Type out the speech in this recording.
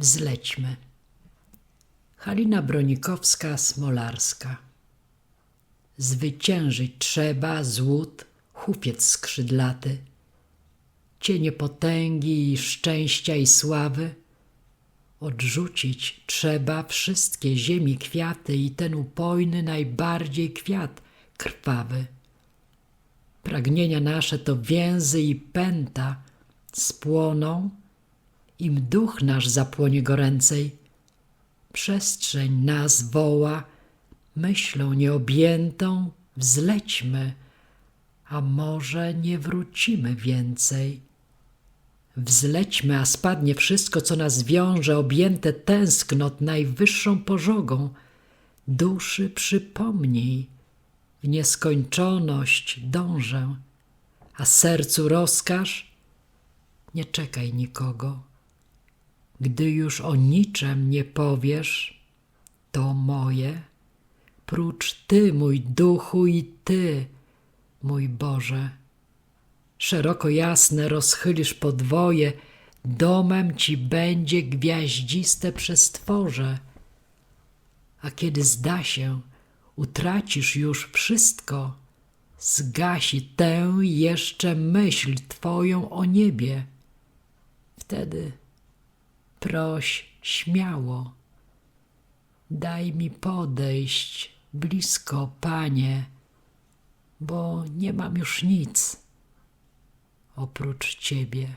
Wzlećmy. Halina Bronikowska-Smolarska. Zwyciężyć trzeba złód, hufiec skrzydlaty, cienie potęgi i szczęścia i sławy. Odrzucić trzeba wszystkie ziemi kwiaty i ten upojny najbardziej kwiat krwawy. Pragnienia nasze to więzy i pęta spłoną, im duch nasz zapłonie goręcej. Przestrzeń nas woła, myślą nieobjętą, wzlećmy, a może nie wrócimy więcej. Wzlećmy, a spadnie wszystko, co nas wiąże, objęte tęsknot najwyższą pożogą. Duszy przypomnij, w nieskończoność dążę, a sercu rozkaż, nie czekaj nikogo. Gdy już o niczem nie powiesz, to moje, prócz Ty, mój duchu i Ty, mój Boże. Szeroko jasne rozchylisz podwoje, domem Ci będzie gwiaździste przestworze. A kiedy zda się, utracisz już wszystko, zgasi tę jeszcze myśl Twoją o niebie. Wtedy proś śmiało, daj mi podejść blisko, Panie, bo nie mam już nic oprócz Ciebie.